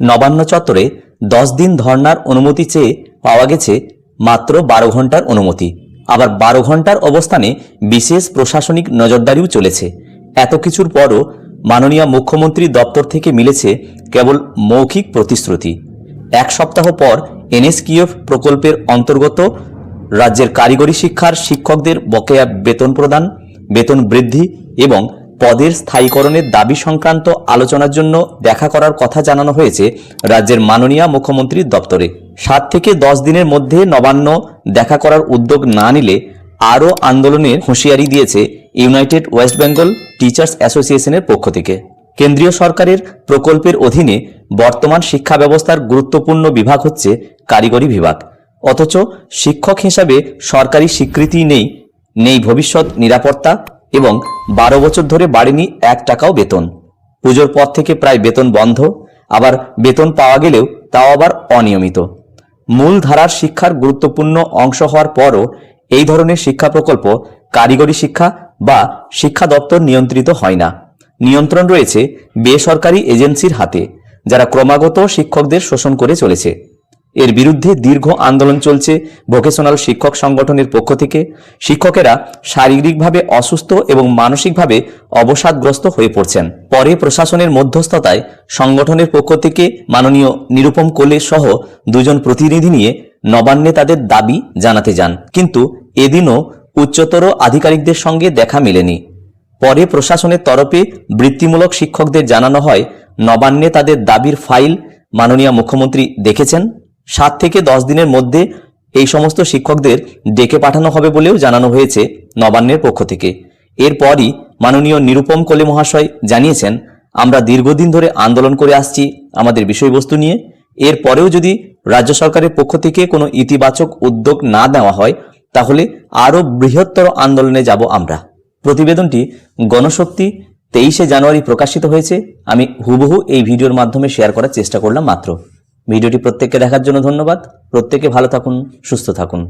নবান্ন চত্বরে দশ দিন ধর্নার অনুমতি চেয়ে পাওয়া গেছে মাত্র বারো ঘণ্টার অনুমতি। আবার বারো ঘণ্টার অবস্থানে বিশেষ প্রশাসনিক নজরদারিও চলেছে। এত কিছুর পরও মাননীয় মুখ্যমন্ত্রী দপ্তর থেকে মিলেছে কেবল মৌখিক প্রতিশ্রুতি। এক সপ্তাহ পর এনএসকিউএফ প্রকল্পের অন্তর্গত রাজ্যের কারিগরি শিক্ষার শিক্ষকদের বকেয়া বেতন প্রদান, বেতন বৃদ্ধি এবং পদের স্থায়ীকরণের দাবি সংক্রান্ত আলোচনার জন্য দেখা করার কথা জানানো হয়েছে রাজ্যের মাননীয় মুখ্যমন্ত্রীর দপ্তরে। সাত থেকে দশ দিনের মধ্যে নবান্ন দেখা করার উদ্যোগ না নিলে আরও আন্দোলনের হুঁশিয়ারি দিয়েছে ইউনাইটেড ওয়েস্ট বেঙ্গল টিচার্স অ্যাসোসিয়েশনের পক্ষ থেকে। কেন্দ্রীয় সরকারের প্রকল্পের অধীনে বর্তমান শিক্ষা ব্যবস্থার গুরুত্বপূর্ণ বিভাগ হচ্ছে কারিগরি বিভাগ। অথচ শিক্ষক হিসাবে সরকারি স্বীকৃতি নেই নেই ভবিষ্যৎ নিরাপত্তা এবং বারো বছর ধরে বাড়েনি এক টাকাও বেতন। পুজোর পর থেকে প্রায় বেতন বন্ধ, আবার বেতন পাওয়া গেলেও তাও আবার অনিয়মিত। মূল ধারার শিক্ষার গুরুত্বপূর্ণ অংশ হওয়ার পরও এই ধরনের শিক্ষা প্রকল্প কারিগরি শিক্ষা বা শিক্ষা দপ্তর নিয়ন্ত্রিত হয় না। নিয়ন্ত্রণ রয়েছে বেসরকারি এজেন্সির হাতে, যারা ক্রমাগত শিক্ষকদের শোষণ করে চলেছে। এর বিরুদ্ধে দীর্ঘ আন্দোলন চলছে ভোকেশনাল শিক্ষক সংগঠনের পক্ষ থেকে। শিক্ষকেরা শারীরিকভাবে অসুস্থ এবং মানসিকভাবে অবসাদগ্রস্ত হয়ে পড়ছেন। পরে প্রশাসনের মধ্যস্থতায় সংগঠনের পক্ষ থেকে মাননীয় নিরুপম কোলে সহ দুজন প্রতিনিধি নিয়ে নবান্নে তাদের দাবি জানাতে যান। কিন্তু এদিনও উচ্চতর আধিকারিকদের সঙ্গে দেখা মেলেনি। পরে প্রশাসনের তরফে বৃত্তিমূলক শিক্ষকদের জানানো হয়, নবান্নে তাদের দাবির ফাইল মাননীয় মুখ্যমন্ত্রী দেখেছেন। সাত থেকে দশ দিনের মধ্যে এই সমস্ত শিক্ষকদের ডেকে পাঠানো হবে বলেও জানানো হয়েছে নবান্নের পক্ষ থেকে। এরপরই মাননীয় নিরুপম কোলে মহাশয় জানিয়েছেন, আমরা দীর্ঘদিন ধরে আন্দোলন করে আসছি আমাদের বিষয়বস্তু নিয়ে। এরপরেও যদি রাজ্য সরকারের পক্ষ থেকে কোনো ইতিবাচক উদ্যোগ না নেওয়া হয়, তাহলে আরও বৃহত্তর আন্দোলনে যাব আমরা। প্রতিবেদনটি গণশক্তি তেইশে জানুয়ারি প্রকাশিত হয়েছে। আমি হুবহু এই ভিডিওর মাধ্যমে শেয়ার করার চেষ্টা করলাম মাত্র। ভিডিওটি প্রত্যেককে দেখার জন্য ধন্যবাদ। প্রত্যেকে ভালো থাকুন সুস্থ থাকুন।